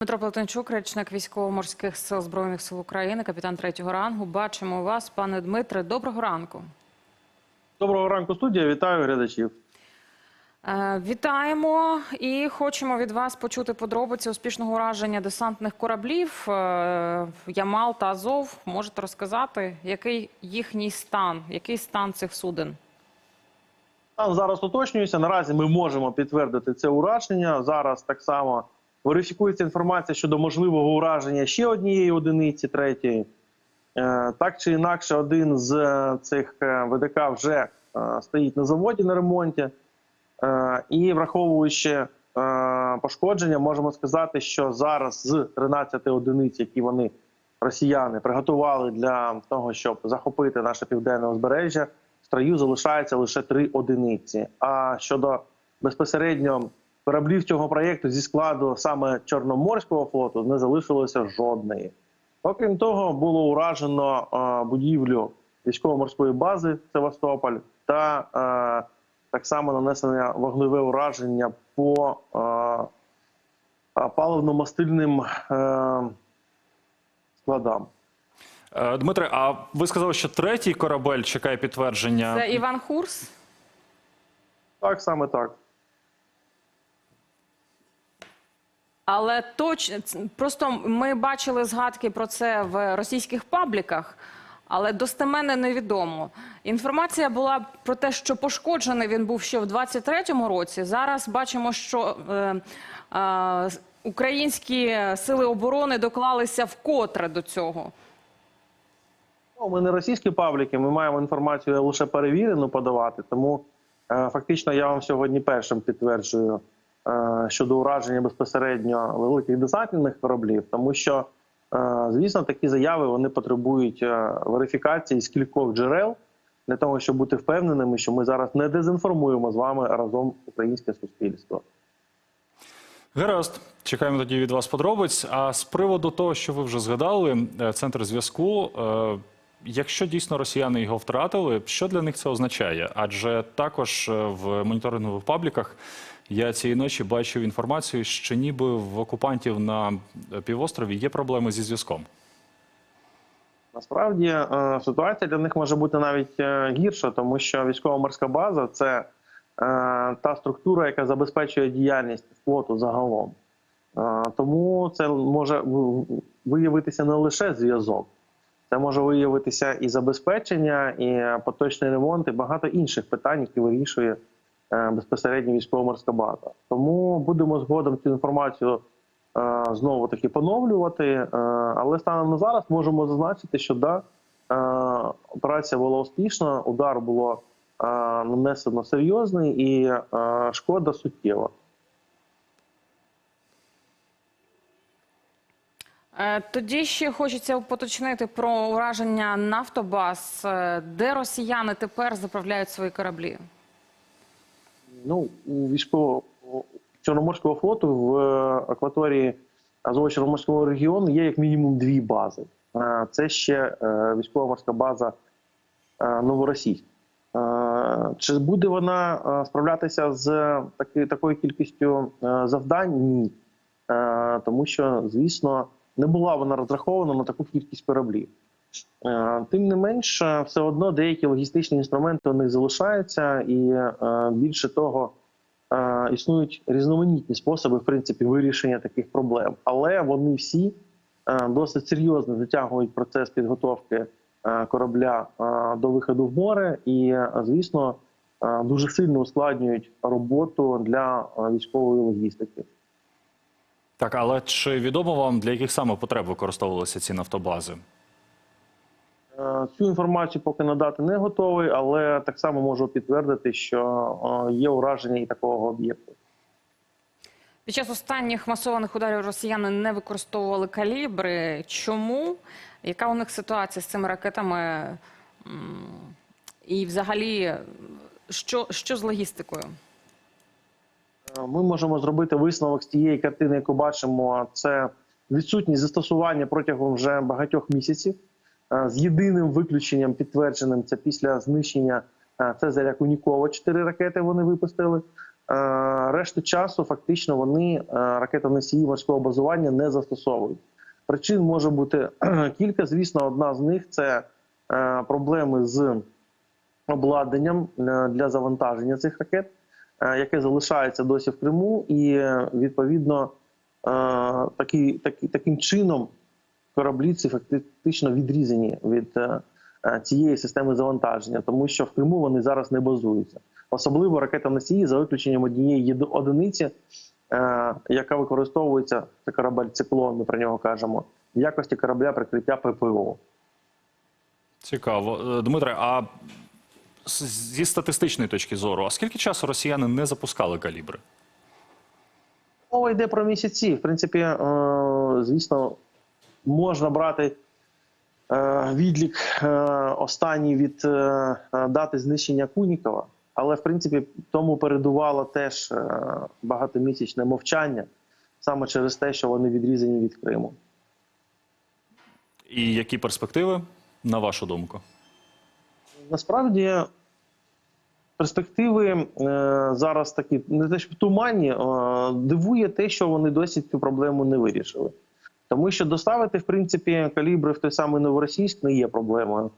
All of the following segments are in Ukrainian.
Дмитро Плетенчук, речник військово-морських сил збройних сил України, капітан третього рангу. Бачимо вас, пане Дмитре. Доброго ранку. Доброго ранку, студія. Вітаю глядачів. Е, Вітаємо і хочемо від вас почути подробиці успішного ураження десантних кораблів е, Ямал та Азов. Можете розказати, який їхній стан, який стан цих суден? Там зараз уточнюється. Наразі ми можемо підтвердити це ураження. Зараз так само верифікується інформація щодо можливого ураження ще однієї одиниці, третьої. Е, Так чи інакше, один з е, цих е, ВДК вже стоїть на заводі на ремонті. І враховуючи пошкодження, можемо сказати, що зараз з 13 одиниць, які вони росіяни приготували для того, щоб захопити наше південне узбережжя, в строю залишається лише три одиниці. А щодо безпосередньо кораблів цього проєкту зі складу саме Чорноморського флоту не залишилося жодної. Окрім того, було уражено е, будівлю військово-морської бази Севастополь та е, так само нанесення вогневе ураження по е, паливно-мастильним складам. Дмитре, а ви сказали, що третій корабель чекає підтвердження. Це Іван Хурс. Так, саме так. Але точ... ц- просто ми бачили згадки про це в російських пабліках, але достеменно невідомо. Інформація була про те, що пошкоджений він був ще в 23-му році. Зараз бачимо, що е, е, українські сили оборони доклалися вкотре до цього. Ну, ми не російські пабліки, ми маємо інформацію лише перевірену подавати. Тому е, фактично я вам сьогодні першим підтверджую щодо ураження безпосередньо великих десантних кораблів, тому що, е, звісно, такі заяви вони потребують е, верифікації з кількох джерел для того, щоб бути впевненими, що ми зараз не дезінформуємо з вами разом українське суспільство. Гаразд, чекаємо тоді від вас подробиць. А з приводу того, що ви вже згадали, е, центр зв'язку. Якщо дійсно росіяни його втратили, що для них це означає? Адже також е, в моніторингових пабліках я цієї ночі бачив інформацію, що ніби в окупантів на півострові є проблеми зі зв'язком. Насправді е, ситуація для них може бути навіть е, гірша, тому що військово-морська база це та структура, яка забезпечує діяльність флоту загалом. Тому це може виявитися не лише зв'язок, це може виявитися і забезпечення, і поточний ремонт, і багато інших питань, які вирішує е, безпосередньо військово-морська база. Тому будемо згодом цю інформацію е, знову таки поновлювати. Е, Але станом на зараз можемо зазначити, що да, операція була успішна, удар було нанесено серйозний і шкода суттєва. Тоді ще хочеться поточнити про ураження нафтобаз. Е, Де росіяни тепер заправляють свої кораблі? Ну, у військово Чорноморського флоту в е, акваторії Азово-Чорноморського регіону є як мінімум дві бази. Е, Це ще е, військово-морська база е, Е, Чи буде вона е, справлятися з такою кількістю е, завдань? Ні. Е, Тому що, звісно, не була вона розрахована на таку кількість кораблів. Е, Тим не менш, е, все одно деякі логістичні інструменти у них залишаються, і е, більше того, е, існують різноманітні способи в принципі вирішення таких проблем, але вони всі досить серйозно затягують процес підготовки корабля до виходу в море, і звісно дуже сильно ускладнюють роботу для військової логістики. Так, але чи відомо вам для яких саме потреб використовувалися ці нафтобази? Е, Цю інформацію поки надати не готовий, але так само можу підтвердити, що е, є ураження і такого об'єкту. Під час останніх масованих ударів росіяни не використовували калібри. Чому? Яка у них ситуація з цими ракетами? І взагалі, що, що з логістикою? Е, Ми можемо зробити висновок з тієї картини, яку бачимо. Це відсутність застосування протягом вже багатьох місяців. Е, З єдиним виключенням підтвердженим це після знищення е, Цезаря Кунікова. Чотири ракети вони випустили. решту часу фактично вони ракетоносії морського базування не застосовують. Причин може бути кілька. Звісно, одна з них це проблеми з обладнанням для завантаження цих ракет, яке залишається досі в Криму, і е, відповідно е, такі, такі, таким чином кораблі ці фактично відрізані від е, е, цієї системи завантаження, тому що в Криму вони зараз не базуються. Особливо ракета-носії за виключенням однієї одиниці, е, яка використовується це корабель циклон. Ми про нього кажемо в якості корабля прикриття ППО. Цікаво. Е, Дмитре, а зі статистичної точки зору, а скільки часу росіяни не запускали калібри? Мова йде про місяці. В принципі, е, звісно, можна брати е, відлік е, останній від дати знищення Кунікова, але в принципі тому передувало теж багатомісячне мовчання саме через те, що вони відрізані від Криму. І які перспективи, на вашу думку? Насправді перспективи е, зараз такі не те, що туманні, дивує те, що вони досі цю проблему не вирішили. Тому що доставити, в принципі, калібри в той самий новоросійськ не є проблемою.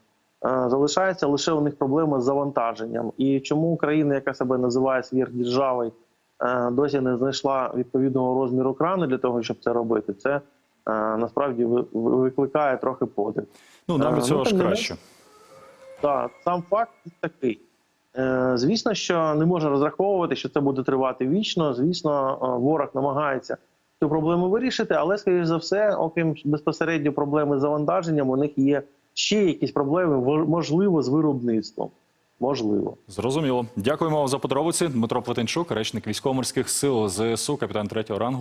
Е, залишається лише у них проблема з завантаженням. І чому Україна, яка себе називає сверхдержавою, е, досі не знайшла відповідного розміру крану для того, щоб це робити, це насправді викликає трохи подив. Ну, нам від ну, цього ж краще. Так, сам факт такий. Е, звісно, що не можна розраховувати, що це буде тривати вічно. Звісно, е, ворог намагається цю проблему вирішити, але, скоріш за все, окрім безпосередньо проблеми з завантаженням, у них є ще якісь проблеми, во- можливо, з виробництвом. Можливо. Зрозуміло. Дякуємо за подробиці. Дмитро Плетенчук, речник військово-морських сил ЗСУ, капітан третього рангу.